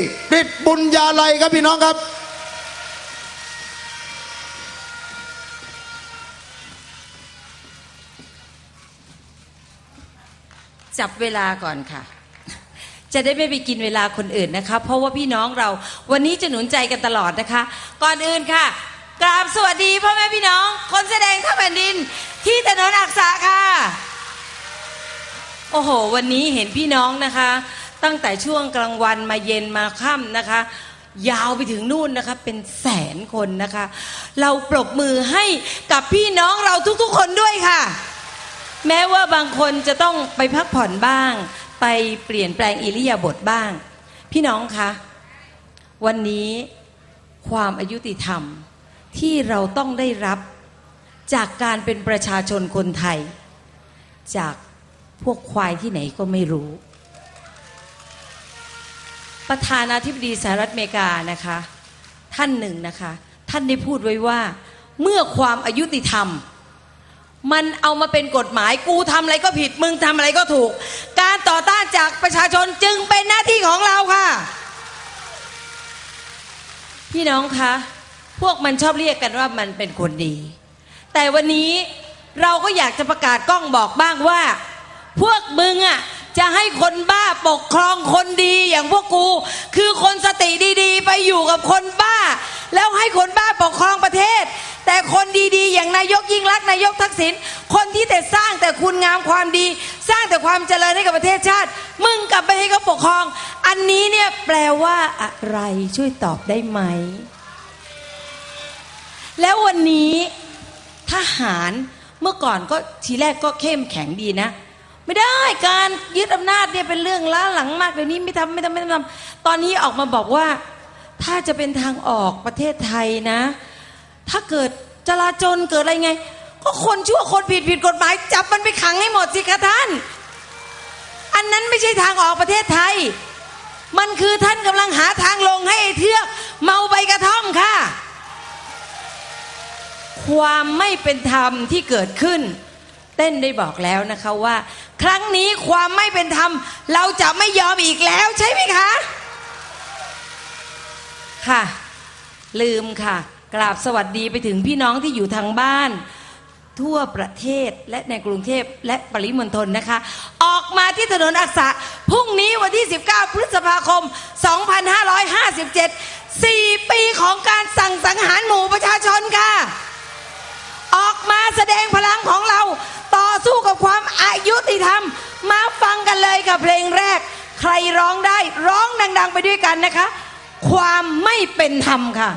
ณีกฤษบุญญาลัยครับพี่น้องครับ จับเวลาก่อนค่ะ จะได้ไม่ไปกินเวลาคนอื่นนะคะ เพราะว่าพี่น้องเราวันนี้จะหนุนใจกันตลอดนะคะ ก่อนอื่นค่ะ กราบสวัสดีพ่อแม่พี่น้อง คนแสดงท่าแผ่นดินที่ถนนอักษะค่ะโอ้โห วันนี้เห็นพี่น้องนะคะ ตั้งแต่ช่วงกลางวันมาเย็นมาค่ำนะคะ ยาวไปถึงนู่นนะคะ เป็นแสนคนนะคะ เราปรบมือให้กับพี่น้องเราทุกๆคนด้วยค่ะ แม้ว่าบางคนจะต้องไปพักผ่อนบ้าง ไปเปลี่ยนแปลงอิริยาบถบ้าง พี่น้องคะวันนี้ความอายุติธรรมที่เราต้องได้รับจากการเป็นประชาชนคนไทย จากพวกควายที่ไหนก็ไม่รู้ ประธานาธิบดีสหรัฐอเมริกานะคะ ท่านหนึ่งนะคะ ท่านได้พูดไว้ว่า เมื่อความอายุติธรรม มันเอามาเป็นกฎหมายกูทำอะไรก็ผิดมึงทำอะไรก็ถูก การต่อต้านจากประชาชนจึงเป็นหน้าที่ของเราค่ะ พี่น้องคะพวกมันชอบเรียกกันว่ามันเป็นคนดี แต่วันนี้เราก็อยากจะประกาศกล้องบอกบ้างว่า พวกมึงอะ จะให้คนบ้าปกครองคนดีอย่างพวกกู คือคนสติดีๆ ไปอยู่กับคนบ้า แล้วให้คนบ้าปกครองประเทศ แต่คนดีๆ อย่างนายกยิ่งรักษณ์นายกทักษิณคนที่แต่สร้างแต่คุณงามความดี สร้างแต่ความเจริญให้กับประเทศชาติ มึงกลับไปให้เขาปกครอง อันนี้เนี่ยแปลว่าอะไรช่วยตอบได้ไหม แล้ววันนี้ทหารเมื่อก่อนก็ทีแรกก็เข้มแข็งดีนะ ไม่ได้การยึดอำนาจเนี่ยเป็นเรื่องล้าหลังมากเดี๋ยวนี้ไม่ทำไม่ทำไม่ทำตอนนี้ออกมาบอกว่า ถ้าจะเป็นทางออกประเทศไทยนะ ถ้าเกิดจลาจลเกิดอะไรไง ก็คนชั่วคนผิดผิดกฎหมาย จับมันไปขังให้หมดสิคะท่าน อันนั้นไม่ใช่ทางออกประเทศไทย มันคือท่านกำลังหาทางลงให้ไอ้เทือกเมาใบกระท่อมค่ะ ความไม่เป็นธรรมที่เกิดขึ้น เต้นได้บอกแล้วนะคะว่า ครั้งนี้ความไม่เป็นธรรม เราจะไม่ยอมอีกแล้วใช่ไหมคะ ค่ะ ลืมค่ะ กราบสวัสดีไปถึงพี่น้องที่อยู่ทางบ้าน ทั่วประเทศและในกรุงเทพและปริมณฑลนะคะ ออกมาที่ถนนอักษะพรุ่งนี้วันที่ 19 พฤษภาคม 2557 4 ปีของการสั่งสังหารหมู่ประชาชนค่ะ ออกมาแสดงพลังของเรา ต่อสู้กับความอายุติธรรม มาฟังกันเลยกับเพลงแรก ใครร้องได้ร้องดัง ๆ ไปด้วยกันนะคะ ความไม่เป็นธรรมค่ะ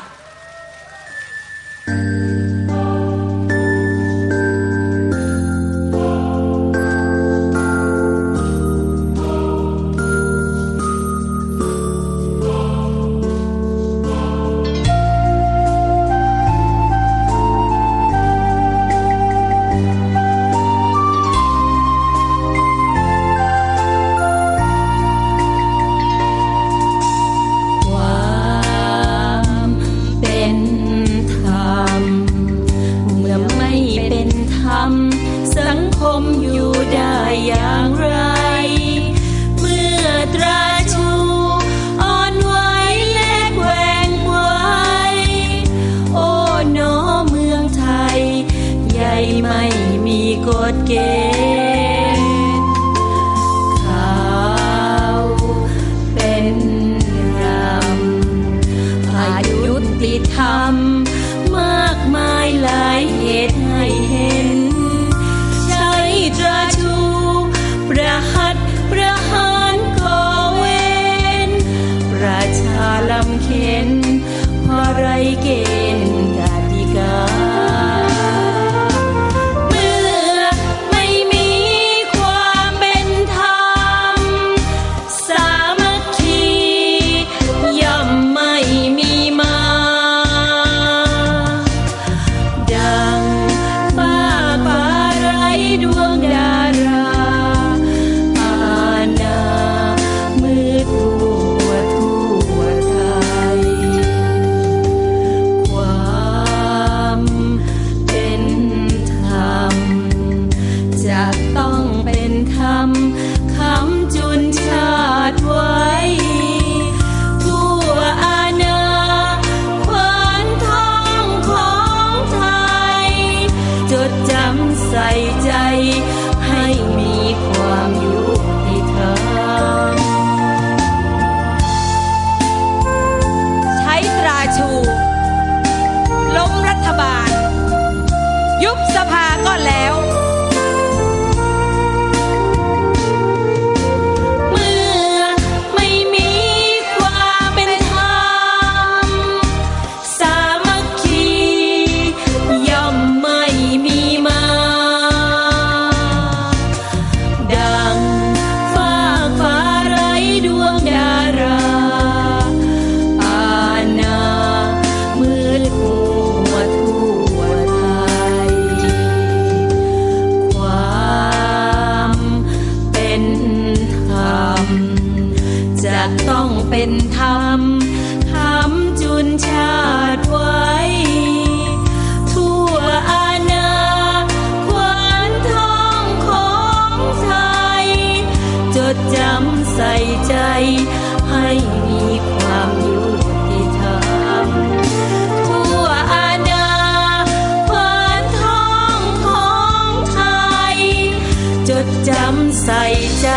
ใจ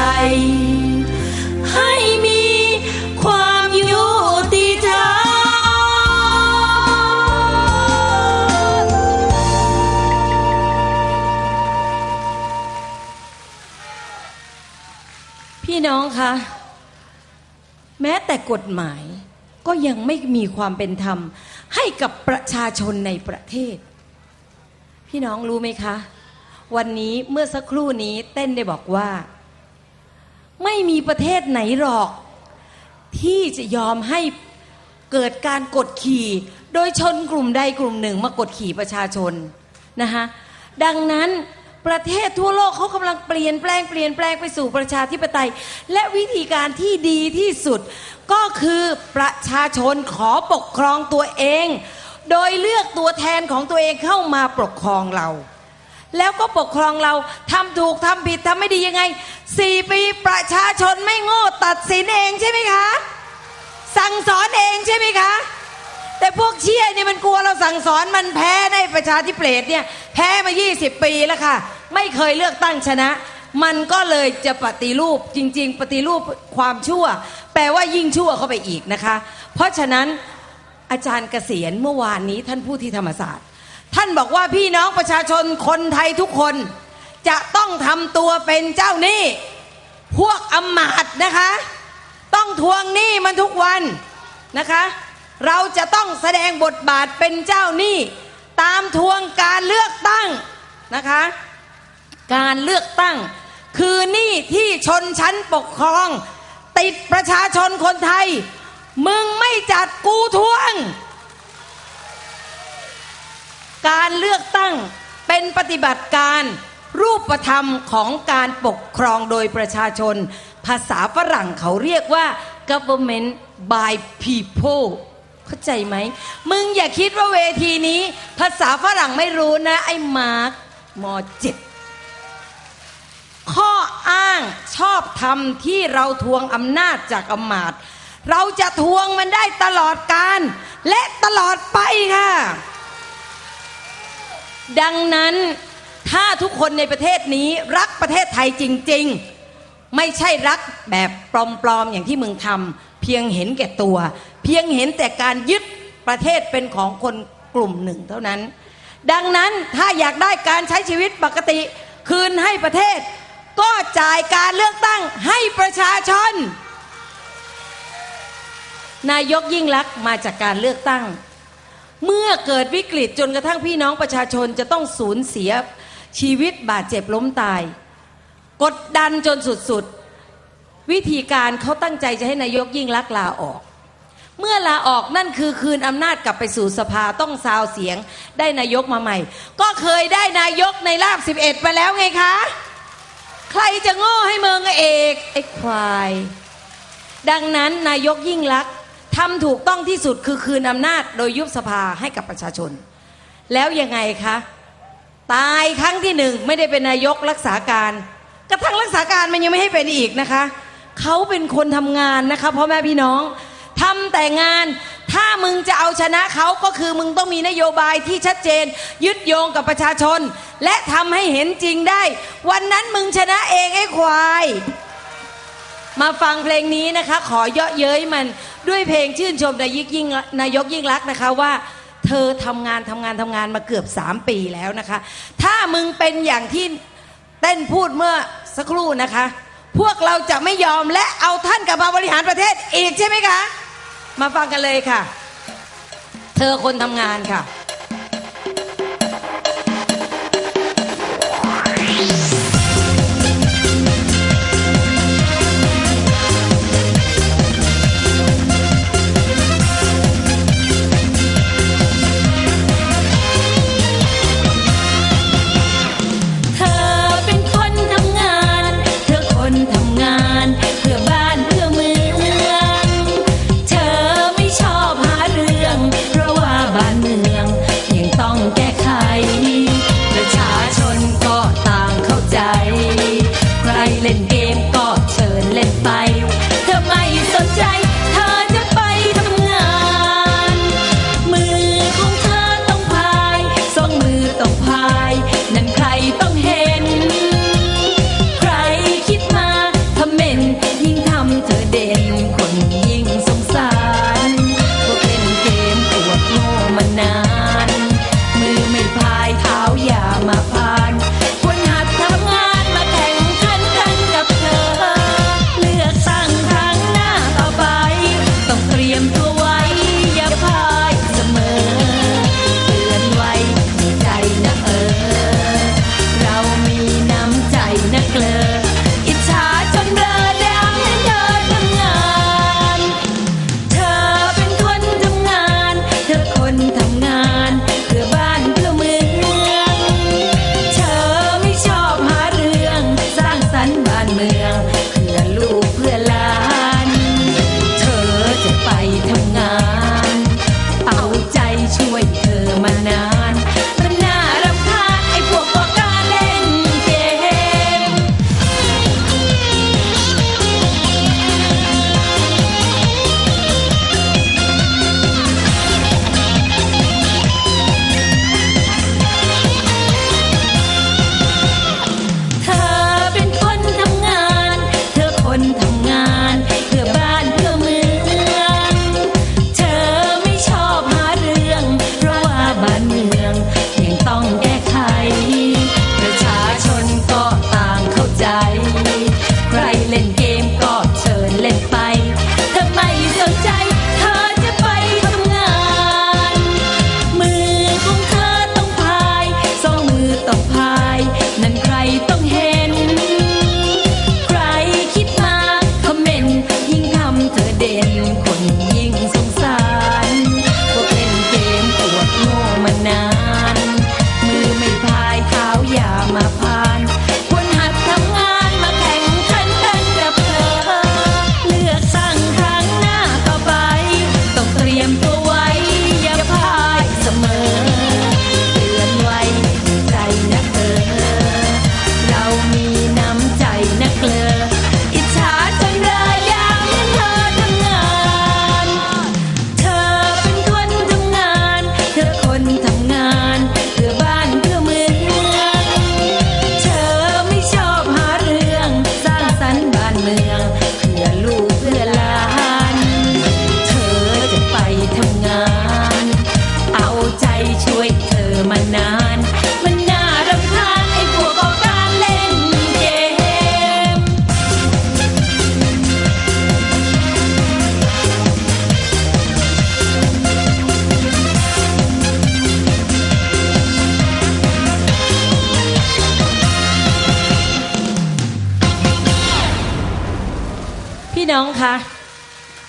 ให้มีความยุติธรรมพี่น้องคะ แม้แต่กฎหมายก็ยังไม่มีความเป็นธรรม ให้กับประชาชนในประเทศ พี่น้องรู้ไหมคะ วันนี้เมื่อสักครู่นี้เต้นได้บอกว่า ไม่มีประเทศไหนหรอก ที่จะยอมให้เกิดการกดขี่ โดยชนกลุ่มใดกลุ่มหนึ่งมากดขี่ประชาชนนะคะดังนั้นประเทศทั่วโลกเขากำลังเปลี่ยนแปลงเปลี่ยนแปลงไปสู่ประชาธิปไตย และวิธีการที่ดีที่สุด ก็คือประชาชนขอปกครองตัวเอง โดยเลือกตัวแทนของตัวเองเข้ามาปกครองเรา แล้วก็ปกครองเราทำถูกทำผิดทำไม่ดียังไงสี่ปีประชาชนไม่โง่ตัดสินเองใช่ไหมคะ สั่งสอนเองใช่ไหมคะ แต่พวกเชี่ยเนี่ยมันกลัวเราสั่งสอนมันแพ้ในประชาธิปเตเนี่ยแพ้มา 20 ปีแล้วค่ะ ไม่เคยเลือกตั้งชนะ มันก็เลยจะปฏิรูปจริง ๆ ปฏิรูปความชั่ว แปลว่ายิ่งชั่วเข้าไปอีกนะคะ เพราะฉะนั้นอาจารย์เกษียณเมื่อวานนี้ท่านพูดที่ธรรมศาสตร์ ท่านบอกว่าพี่น้องประชาชนคนไทยทุกคน จะต้องทำตัวเป็นเจ้าหนี้ พวกอำมาตย์นะคะ ต้องทวงหนี้มันทุกวันนะคะ เราจะต้องแสดงบทบาทเป็นเจ้าหนี้ตามทวงการเลือกตั้งนะคะ การเลือกตั้ง คือหนี้ที่ชนชั้นปกครอง ติดประชาชนคนไทย มึงไม่จัดกูทวง การเลือกตั้งเป็นปฏิบัติการรูปธรรมของการปกครองโดยประชาชน ภาษาฝรั่งเขาเรียกว่า government by people เข้าใจไหม มึงอย่าคิดว่าเวทีนี้ ภาษาฝรั่งไม่รู้นะ ไอ้มาร์คมเจ็ดข้ออ้างชอบธรรมที่เราทวงอำนาจจากอำมาตย์เราจะทวงมันได้ตลอดการ และตลอดไปค่ะ ดังนั้นถ้าทุกคนในประเทศนี้รักประเทศไทยจริง ๆ ไม่ใช่รักแบบปลอมๆอย่างที่มึงทำเพียงเห็นแก่ตัว เพียงเห็นแต่การยึดประเทศเป็นของคนกลุ่มหนึ่งเท่านั้น ดังนั้นถ้าอยากได้การใช้ชีวิตปกติคืนให้ประเทศ ก็จ่ายการเลือกตั้งให้ประชาชน นายกยิ่งลักษณ์มาจากการเลือกตั้ง เมื่อเกิดวิกฤตจนกระทั่งพี่น้องประชาชนจะต้องสูญเสียชีวิตบาดเจ็บล้มตาย กดดันจนสุดๆ วิธีการเขาตั้งใจจะให้นายกยิ่งลักษณ์ลาออก เมื่อลาออกนั่นคือคืนอำนาจกลับไปสู่สภาต้องซาวเสียงได้นายกมาใหม่ ก็เคยได้นายกในราบ 11ไปแล้วไงคะ ใครจะโง่ให้เมืองเอกไอ้ควาย ดังนั้นนายกยิ่งลักษณ์ ทำถูกต้องที่สุดคือคืนอำนาจโดยยุบสภาให้กับประชาชน แล้วยังไงคะ ตายครั้งที่หนึ่งไม่ได้เป็นนายกรักษาการ กระทั่งรักษาการมันยังไม่ให้เป็นอีกนะคะ เขาเป็นคนทำงานนะคะพ่อแม่พี่น้องทำแต่งานถ้ามึงจะเอาชนะเขาก็คือมึงต้องมีนโยบายที่ชัดเจน ยึดโยงกับประชาชน และทำให้เห็นจริงได้ วันนั้นมึงชนะเองไอ้ควาย มาฟังเพลงนี้นะคะ ขอเยาะเย้ยมัน ด้วยเพลงชื่นชมนายกยิ่งนายกยิ่งรักนะคะว่า เธอทำงานทำงานทำงานมาเกือบ 3 ปีแล้วนะคะ ถ้ามึงเป็นอย่างที่เต้นพูดเมื่อสักครู่นะคะ พวกเราจะไม่ยอมและเอาท่านกลับมาบริหารประเทศอีกใช่ไหมคะ มาฟังกันเลยค่ะ เธอคนทำงานค่ะ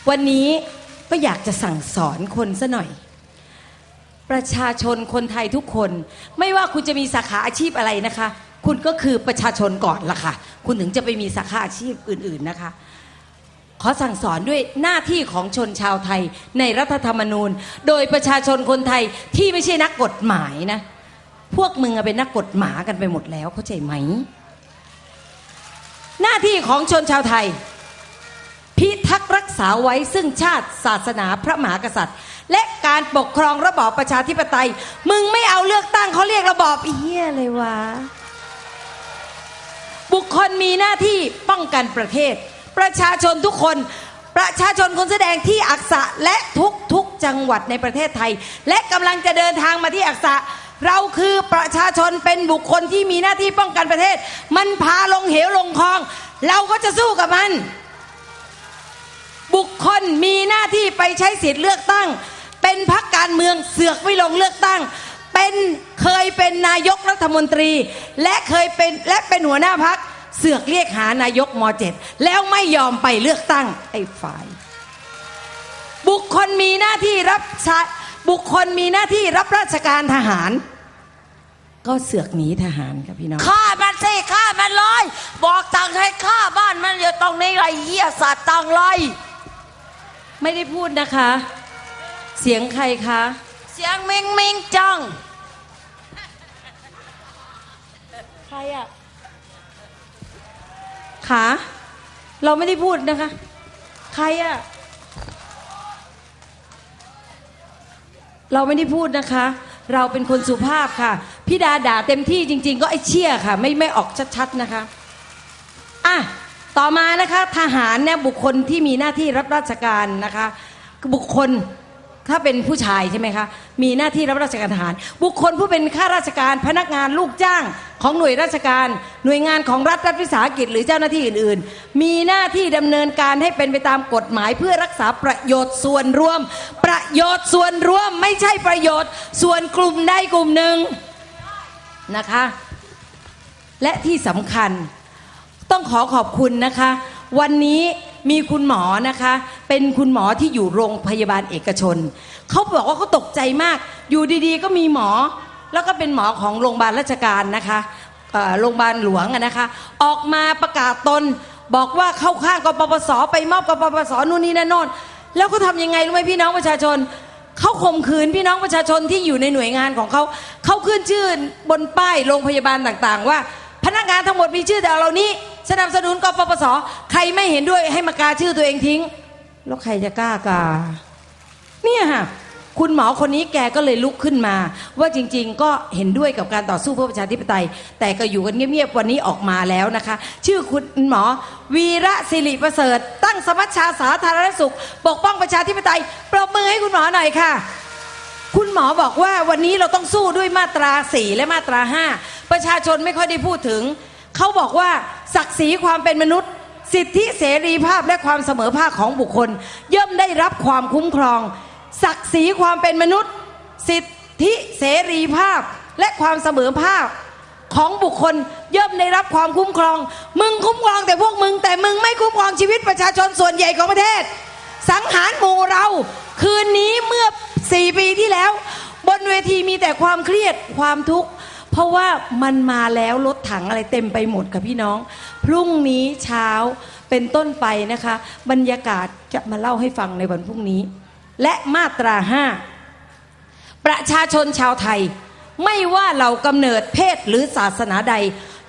วันนี้ก็อยากจะสั่งสอนคนซะหน่อย ประชาชนคนไทยทุกคน ไม่ว่าคุณจะมีสาขาอาชีพอะไรนะคะ คุณก็คือประชาชนก่อนละค่ะ คุณถึงจะไปมีสาขาอาชีพอื่น ๆนะคะ ขอสั่งสอนด้วยหน้าที่ของชนชาวไทยในรัฐธรรมนูญ โดยประชาชนคนไทยที่ไม่ใช่นักกฎหมายนะ พวกมึงเป็นนักกฎหมายกันไปหมดแล้วเข้าใจไหม หน้าที่ของชนชาวไทย พิทักษ์รักษาไว้ซึ่งชาติศาสนาพระมหากษัตริย์ และการปกครองระบอบประชาธิปไตย มึงไม่เอาเลือกตั้งเขาเรียกระบอบเหี้ยเลยวะบุคคลมีหน้าที่ป้องกันประเทศ ประชาชนทุกคนประชาชนคนแสดงที่อักษะและทุกทุกจังหวัดในประเทศไทย และกำลังจะเดินทางมาที่อักษะ เราคือประชาชนเป็นบุคคลที่มีหน้าที่ป้องกันประเทศ มันพาลงเหวลงคลอง เราก็จะสู้กับมัน บุคคลมีหน้าที่ไปใช้สิทธิ์เลือกตั้ง เป็นพักการเมืองเสือกไม่ลงเลือกตั้ง เป็นเคยเป็นนายกรัฐมนตรี และเคยเป็นและเป็นหัวหน้าพักเสือกเรียกหานายกมเจ็ดแล้วไม่ยอมไปเลือกตั้งไอ้ฝ่าย บุคคลมีหน้าที่รับใช้บุคคลมีหน้าที่รับราชการทหาร ก็เสือกหนีทหารครับพี่น้องฆ่ามันสิฆ่ามันเลย บอกตังให้ฆ่าบ้านมันอยู่ตรงนี้ไรเหี้ยสัตว์ตังเลย ไม่ได้พูดนะคะ เสียงใครคะ เสียงมิงมิงจัง ใครอะขาเราไม่ได้พูดนะคะ ใครอะเราไม่ได้พูดนะคะ เราเป็นคนสุภาพค่ะ พี่ดาด่าเต็มที่จริง ๆ ก็ไอ้เชี่ยค่ะ ไม่ไม่ออกชัดๆนะคะ อะ ต่อมานะคะทหารเนี่ยบุคคลที่มีหน้าที่รับราชการนะคะ บุคคลถ้าเป็นผู้ชายใช่ไหมคะมีหน้าที่รับราชการทหาร บุคคลผู้เป็นข้าราชการพนักงานลูกจ้างของหน่วยราชการ หน่วยงานของรัฐรัฐวิสาหกิจหรือเจ้าหน้าที่อื่น ๆ มีหน้าที่ดำเนินการให้เป็นไปตามกฎหมายเพื่อรักษาประโยชน์ส่วนรวม ประโยชน์ส่วนรวมไม่ใช่ประโยชน์ ส่วนกลุ่มใดกลุ่มหนึ่งนะคะ และที่สำคัญ ต้องขอขอบคุณนะคะ วันนี้มีคุณหมอนะคะ เป็นคุณหมอที่อยู่โรงพยาบาลเอกชน เขาบอกว่าเขาตกใจมาก อยู่ดีๆ ก็มีหมอ แล้วก็เป็นหมอของโรงพยาบาลราชการนะคะโรงพยาบาลหลวงอะนะคะ ออกมาประกาศตนบอกว่าเข้าข้างกปปสไปมอบกปปสนู่นนี่นั่นโน่นแล้วเขาทำยังไงรู้ไหมพี่น้องประชาชนเขาข่มขืนพี่น้องประชาชนที่อยู่ในหน่วยงานของเขาเขาขึ้นชื่อบนป้ายโรงพยาบาลต่างๆ ว่า พนักงานทั้งหมดมีชื่อแต่เหล่านี้ สนับสนุนกปปส ใครไม่เห็นด้วยให้มากาชื่อตัวเองทิ้ง แล้วใครจะกล้ากา เนี่ยค่ะคุณหมอคนนี้แกก็เลยลุกขึ้นมา ว่าจริงๆ ก็เห็นด้วยกับการต่อสู้เพื่อประชาธิปไตย แต่ก็อยู่กันเงียบๆวันนี้ออกมาแล้วนะคะ ชื่อคุณหมอ วีระศิริประเสริฐ ตั้งสมัชชาสาธารณสุข ปกป้องประชาธิปไตยปรบมือให้คุณหมอหน่อยค่ะ คุณหมอบอกว่าวันนี้เราต้องสู้ด้วยมาตราสี่และมาตราห้าประชาชนไม่ค่อยได้พูดถึง เขาบอกว่าศักดิ์ศรีความเป็นมนุษย์ สิทธิเสรีภาพและความเสมอภาคของบุคคล ย่อมได้รับความคุ้มครอง ศักดิ์ศรีความเป็นมนุษย์ สิทธิเสรีภาพและความเสมอภาคของบุคคลย่อมได้รับความคุ้มครอง มึงคุ้มครองแต่พวกมึง แต่มึงไม่คุ้มครองชีวิตประชาชนส่วนใหญ่ของประเทศ สังหารหมู่เรา คืนนี้เมื่อสี่ปีที่แล้ว บนเวทีมีแต่ความเครียดความทุกข์ เพราะว่ามันมาแล้วรถถังอะไรเต็มไปหมดค่ะพี่น้อง พรุ่งนี้เช้าเป็นต้นไปนะคะ บรรยากาศจะมาเล่าให้ฟังในวันพรุ่งนี้ และมาตราห้าประชาชนชาวไทย ไม่ว่าเรากำเนิดเพศหรือศาสนาใด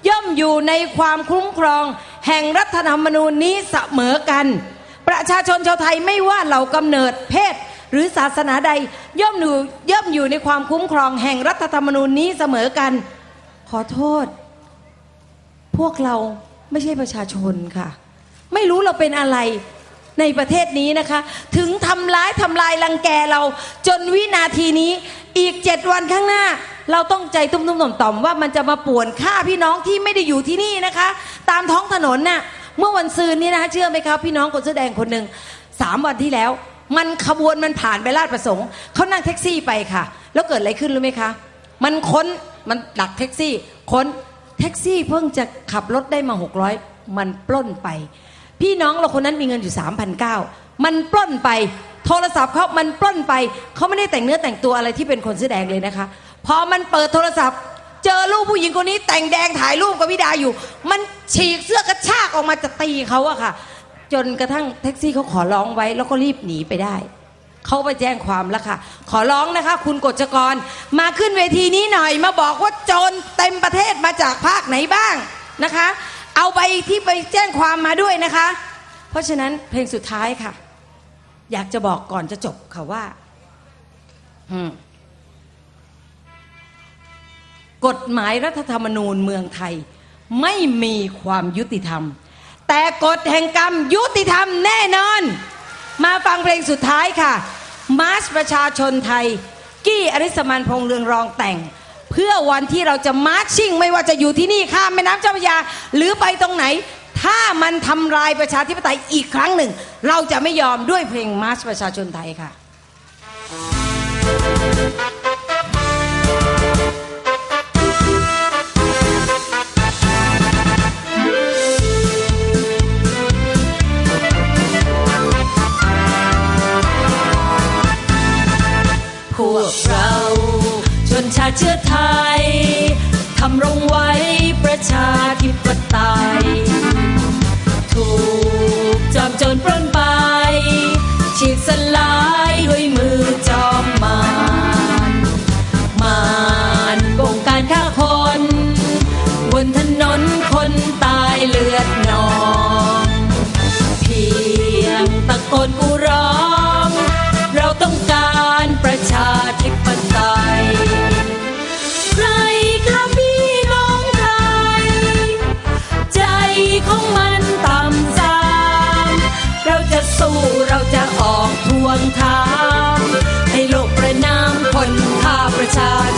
ย่อมอยู่ในความคุ้มครอง แห่งรัฐธรรมนูญนี้เสมอกัน ประชาชนชาวไทยไม่ว่าเรากำเนิดเพศ หรือศาสนาใดย่อมอยู่ย่อมอยู่ในความคุ้มครองแห่งรัฐธรรมนูญนี้เสมอกัน ขอโทษ พวกเราไม่ใช่ประชาชนค่ะ ไม่รู้เราเป็นอะไรในประเทศนี้นะคะ ถึงทำร้ายทำลายรังแกเราจนวินาทีนี้อีกเจ็ดวันข้างหน้า เราต้องใจตุ้มๆต่อมๆว่ามันจะมาป่วนฆ่าพี่น้องที่ไม่ได้อยู่ที่นี่นะคะ ตามท้องถนนน่ะเมื่อวันซืนนี้นะคะเชื่อไหมครับพี่น้องคนเสื้อแดงคนหนึ่งสามวันที่แล้ว มันขบวนมันผ่านไปลาดประสงค์เขานั่งแท็กซี่ไปค่ะ แล้วเกิดอะไรขึ้นรู้ไหมคะ มันค้นมันดักแท็กซี่ ค้นแท็กซี่เพิ่งจะขับรถได้มา 600 มันปล้นไป พี่น้องเราคนนั้นมีเงินอยู่ 3,900 มันปล้นไป โทรศัพท์เขามันปล้นไป เขาไม่ได้แต่งเนื้อแต่งตัวอะไรที่เป็นคนเสื้อแดงเลยนะคะ พอมันเปิดโทรศัพท์ เจอรูปผู้หญิงคนนี้แต่งแดงถ่ายรูปกับพี่ดาอยู่ มันฉีกเสื้อกระชากออกมาจะตีเขาอะค่ะ จนกระทั่งแท็กซี่เขาขอร้องไว้แล้วก็รีบหนีไปได้ เขาไปแจ้งความแล้วค่ะ ขอร้องนะคะ คุณกฎจกรมาขึ้นเวทีนี้หน่อย มาบอกว่าโจรเต็มประเทศมาจากภาคไหนบ้างนะคะ เอาใบที่ไปแจ้งความมาด้วยนะคะ เพราะฉะนั้นเพลงสุดท้ายค่ะ อยากจะบอกก่อนจะจบค่ะว่า อืมกฎหมายรัฐธรรมนูญเมืองไทย ไม่มีความยุติธรรม แต่กฎแห่งกรรมยุติธรรมแน่นอน มาฟังเพลงสุดท้ายค่ะ มาร์ชประชาชนไทย กี้อริสมันพงเรืองรองแต่ง เพื่อวันที่เราจะมาร์ชชิ่ง ไม่ว่าจะอยู่ที่นี่ข้ามแม่น้ำเจ้าพระยา หรือไปตรงไหน ถ้ามันทำลายประชาธิปไตยอีกครั้งหนึ่ง เราจะไม่ยอมด้วยเพลงมาร์ชประชาชนไทยค่ะพ วกเราชนชาติเชื้อไทยทำรงไว้ประชาธิปไตยถูก องทางให้โลกประนามคนท่าประชาชน